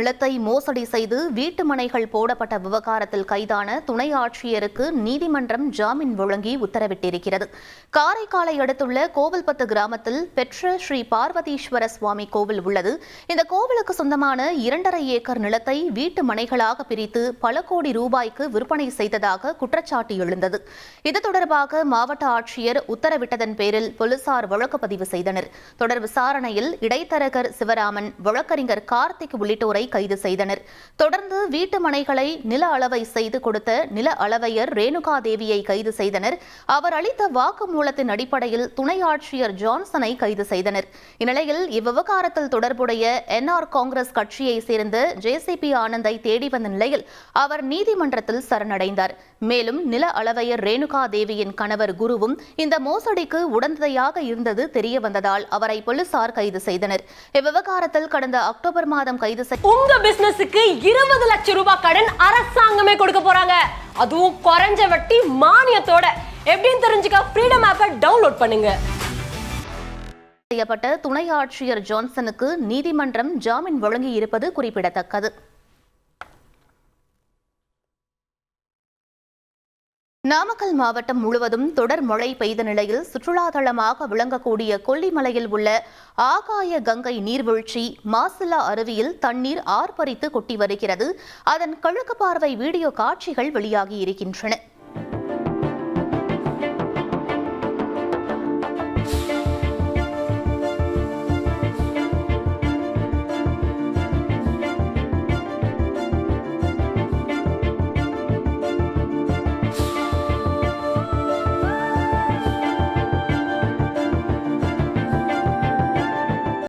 நிலத்தை மோசடி செய்து வீட்டு மனைகள் போடப்பட்ட விவகாரத்தில் கைதான துணை ஆட்சியருக்கு நீதிமன்றம் ஜாமீன் வழங்கி உத்தரவிட்டிருக்கிறது. காரைக்காலை அடுத்துள்ள கோவில்பத்து கிராமத்தில் பெற்ற ஸ்ரீ பார்வதீஸ்வர சுவாமி கோவில் உள்ளது. இந்த கோவிலுக்கு சொந்தமான இரண்டரை ஏக்கர் நிலத்தை வீட்டு மனைகளாக பிரித்து பல கோடி ரூபாய்க்கு விற்பனை செய்ததாக குற்றச்சாட்டு எழுந்தது. இது தொடர்பாக மாவட்ட ஆட்சியர் உத்தரவிட்டதன் பேரில் போலீசார் வழக்கு பதிவு செய்தனர். தொடர் விசாரணையில் இடைத்தரகர் சிவராமன் வழக்கறிஞர் கார்த்திக் உள்ளிட்டோரை கைது செய்தனர். தொடர்ந்து வீட்டு மனைகளை நில அளவை செய்து கொடுத்த நில அளவையர் ரேணுகா தேவியை கைது செய்தனர். அவர் அளித்த வாக்குமூலத்தின் அடிப்படையில் துணை ஆட்சியர் ஜான்சனை கைது செய்தனர். இந்நிலையில் இவ்விவகாரத்தில் தொடர்புடைய என்ஆர் காங்கிரஸ் கட்சியை சேர்ந்த ஜேசிபி ஆனந்தை தேடி வந்த நிலையில் அவர் நீதிமன்றத்தில் சரணடைந்தார். மேலும் நில அளவையர் ரேணுகா தேவியின் கணவர் குருவும் இந்த மோசடிக்கு உடந்தையாக இருந்தது தெரிய வந்ததால் அவரை போலீசார் கைது செய்தனர். இவ்விவகாரத்தில் கடந்த அக்டோபர் மாதம் கைது செய்ய உங்க பிசினஸுக்கு இருபது லட்சம் ரூபாய் கடன் அரசாங்கமே கொடுக்க போறாங்க. அதுவும் குறைஞ்ச வட்டி மானியத்தோட. எப்படின்னு தெரிஞ்சுக்க ஃப்ரீடம் ஆப்பை டவுன்லோட் பண்ணுங்க. செய்யப்பட்ட துணை ஆட்சியர் ஜான்சனுக்கு நீதிமன்றம் ஜாமீன் வழங்கியிருப்பது குறிப்பிடத்தக்கது. நாமக்கல் மாவட்டம் முழுவதும் தொடர் மழை பெய்த நிலையில் சுற்றுலா தலமாக விளங்கக்கூடிய கொல்லிமலையில் உள்ள ஆகாய கங்கை நீர்வீழ்ச்சி மாசில்லா அருவியில் தண்ணீர் ஆர்ப்பரித்து கொட்டி வருகிறது. அதன் கழுக்கு பார்வை வீடியோ காட்சிகள் வெளியாகி இருக்கின்றன.